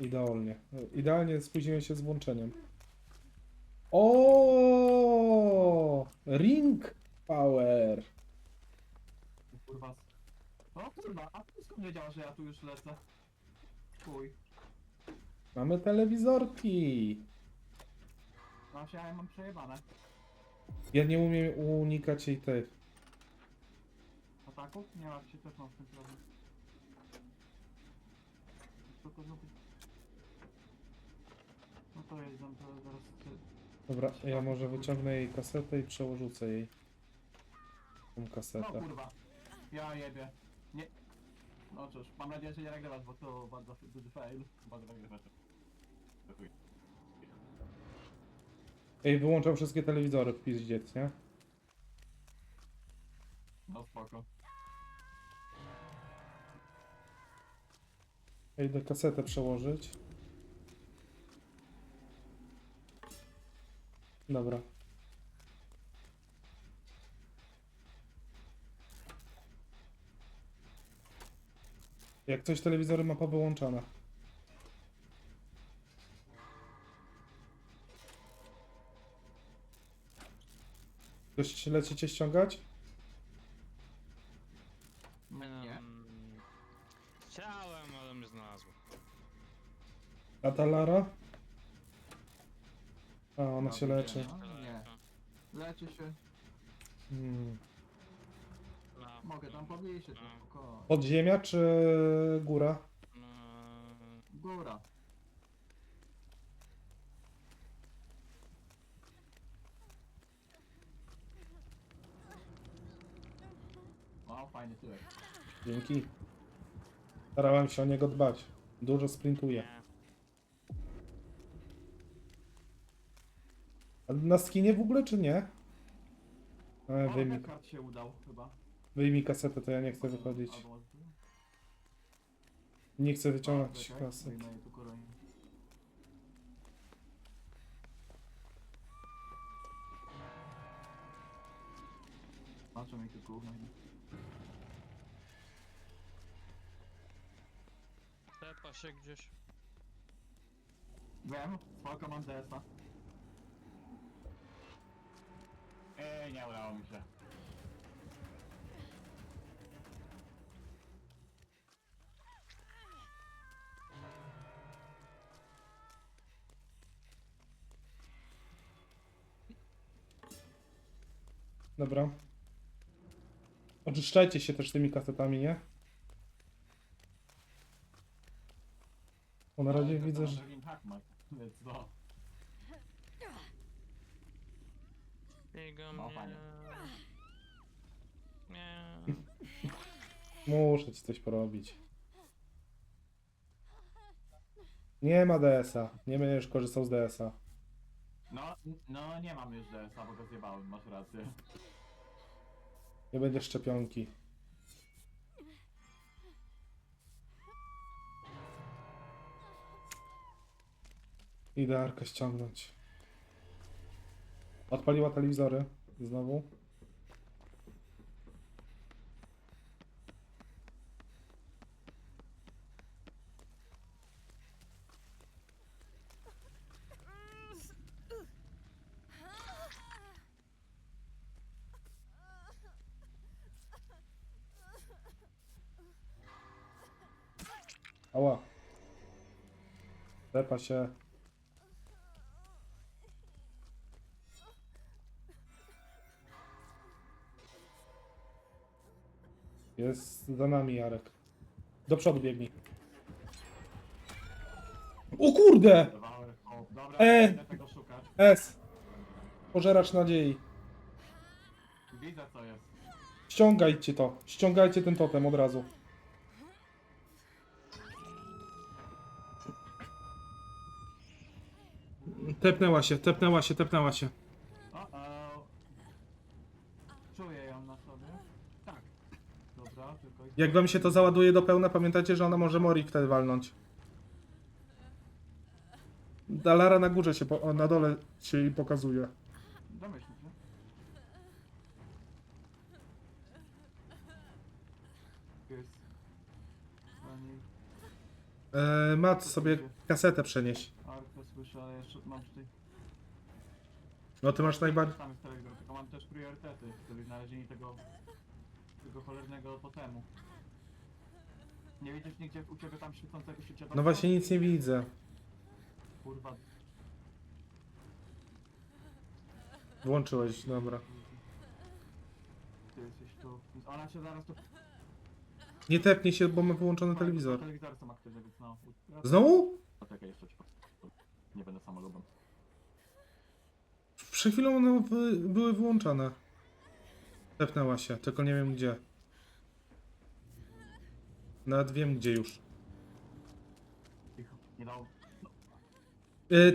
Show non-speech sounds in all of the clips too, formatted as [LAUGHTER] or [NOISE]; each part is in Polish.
Idealnie. Idealnie spóźniłem się z włączeniem. O, Ring Power. Kurwa. O kurwa, a ty skąd wiedziała, że ja tu już lecę? Chuj. Mamy telewizorki. Właśnie ja mam przejebane. Ja nie umiem unikać jej tych. Ataków? Nie ma się też mam z tym problem. Co to to zaraz... Dobra, ja może wyciągnę jej kasetę i przełożę jej tą No kasetę. kurwa. Ja jebie. Nie. No cóż, mam nadzieję, że nie nagrywasz, bo to bardzo duży fail. Bardzo nagrywasz. To chuj. Ej, wyłączam wszystkie telewizory w pizdziec, nie? No spoko. Ja idę kasetę przełożyć. Dobra. Jak coś telewizory ma powyłączane. Ktoś lecicie ściągać? Nie. Em, Chciałem, ale mnie znalazło. A ta Lara? A, ona się leczy. No, nie. Leczy się. Hmm. No, Mogę tam to No. spokojnie. Podziemia czy góra? no, Góra. O, fajny tyłek. Dzięki. Starałem się o niego dbać. Dużo sprintuje. Na skinie w ogóle czy nie? E, wyjmij, kart się udał chyba. wyjmij kasetę, to ja nie chcę wychodzić. Albo Nie chcę wyciągać Czekaj, kasety. wyjmę tu koronę. Patrzę mi tu gówno. Tepa się gdzieś. Wiem, spoko mam DS-a. Ej, nie udało mi się. Dobra. Oczyszczajcie się też tymi kasetami, nie? Bo na razie widzę, że... Hackmark, więc no. Biega No, mnie. Nie. Muszę ci coś porobić. Nie ma DS-a. Nie będziesz korzystał z DS-a. No, no nie mam już DS-a, bo go zjebałem, masz rację. Nie będzie szczepionki. Idę Arkę ściągnąć. Odpaliła telewizory. Znowu. Ała. Lepa się. Jest za nami Jarek. Do przodu biegnij. O kurde! Dobra, E! idę tego szukać. S. Pożeracz nadziei. Widzę co jest. Ściągajcie to. Ściągajcie ten totem od razu. Tepnęła się, tepnęła się, tepnęła się. O, o. Czuję ją na sobie. Tak. Dobra, tylko... Jak wam się to załaduje do pełna, pamiętajcie, że ona może Mori wtedy walnąć. Dalara na górze się, po, na dole się jej pokazuje. Domyśl się. Jest. Pani. E, Mat, sobie kasetę przenieś. Arkę słyszę, ale jeszcze mam tutaj... No ty masz najbardziej... Mam też priorytety, czyli znalezienie tego... tego cholernego totemu. Nie widzisz nigdzie u ciebie tam świecącego się? No właśnie nic nie widzę. Kurwa, Włączyłeś, dobra. ty jesteś tu. Ona się zaraz tu... Nie tepnij się, bo ma wyłączony telewizor. Telewizory są aktywne, więc no. Znowu? Poczekaj, jeszcze ci po... Nie będę samolubem. Przed chwilą one wy, były wyłączone. Tepnęła się, tylko nie wiem gdzie. Nawet wiem gdzie już. Cicho, nie dało...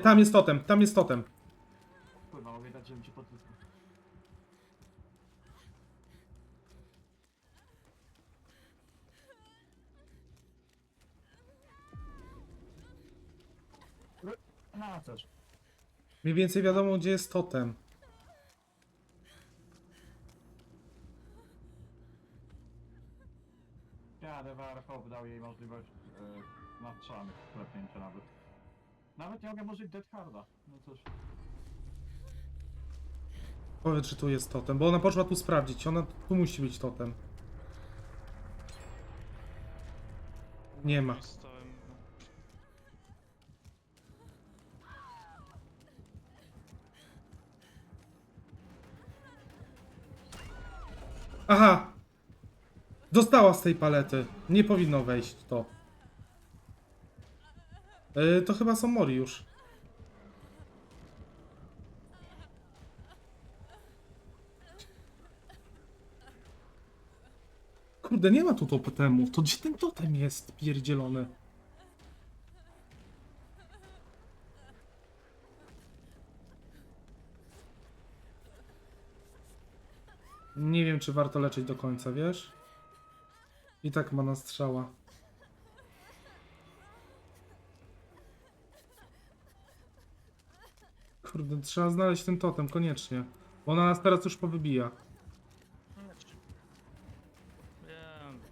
Tam jest totem, tam jest totem. kurwa, mogę dać, żebym ci podwyskał. Na coś. Mniej więcej wiadomo gdzie jest totem. Ja, Devarkov dał jej możliwość yy, nadtrzanych klepnięcia nawet. Nawet nie mogę użyć Dead Harda. No cóż. Powiedz, że tu jest totem, bo ona poszła tu sprawdzić. Ona tu musi być totem. Nie ma. Stałem. Aha! Dostała z tej palety. Nie powinno wejść to. Yy, to chyba są mori już. Kurde, nie ma tu totemów. To gdzie ten totem jest pierdzielony? Nie wiem, czy warto leczyć do końca, wiesz? I tak ma na strzała. Kurde, trzeba znaleźć ten totem, koniecznie. Bo ona nas teraz już powybija.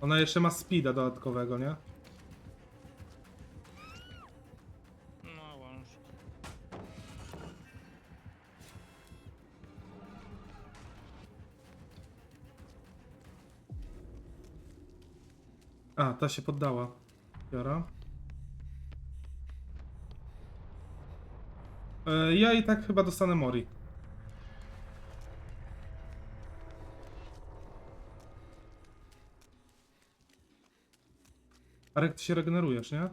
Ona jeszcze ma speeda dodatkowego, nie? A, ta się poddała. Jara. E, ja i tak chyba dostanę Mori. Arek, ty się regenerujesz, nie?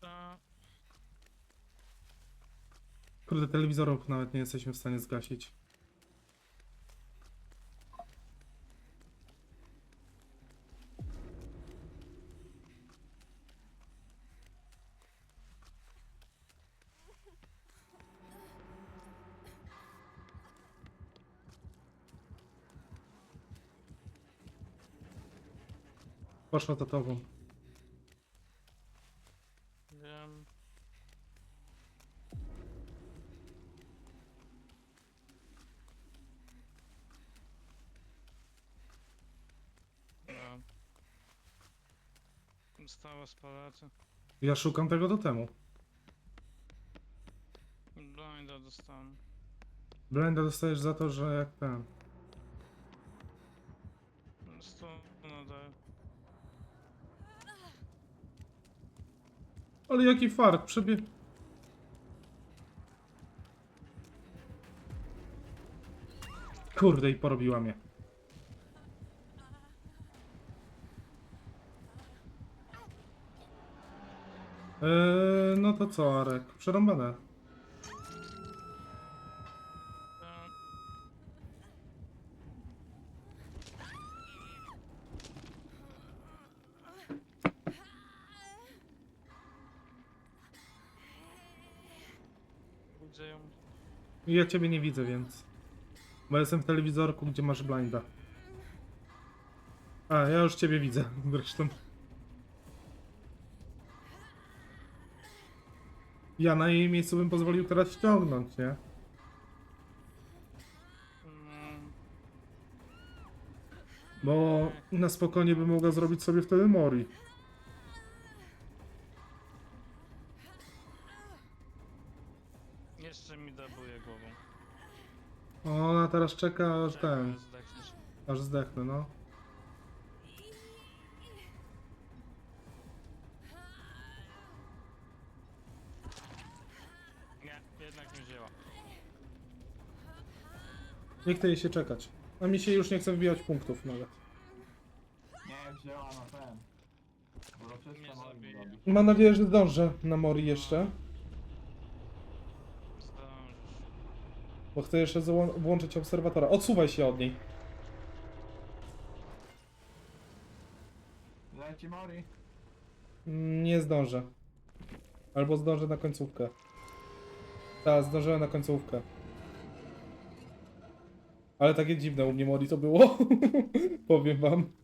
Ta... Kurde, telewizorów nawet nie jesteśmy w stanie zgasić. Poszła za tobą. Wiem. No. Stała. Ja szukam tego totemu. Blinda dostałem. Blenda dostajesz za to, że jak ten. Sto nadaję. Ale jaki fart, przebie... Kurde i porobiła mnie. Eee, no to co, Arek? Przerąbane. I Ja ciebie nie widzę, więc. Bo jestem w telewizorku, gdzie masz blinda. A, ja już ciebie widzę, [LAUGHS] zresztą. Ja na jej miejscu bym pozwolił teraz ściągnąć, nie? Bo na spokojnie by mogła zrobić sobie wtedy Mori. O, ona teraz czeka aż ten, zdechniesz. aż zdechnę, no. Nie, jednak nie wzięła. Nie chce jej się czekać. A mi się już nie chce wbijać punktów nawet. Nie, wzięła na ten. Zabije. robi. Mam nadzieję, że zdążę na Mori jeszcze. Bo chcę jeszcze włączyć obserwatora. Odsuwaj się od niej. Leci Mori. Nie zdążę. Albo zdążę na końcówkę. Tak, zdążyłem na końcówkę. Ale takie dziwne u mnie Mori to było. [LAUGHS] Powiem wam.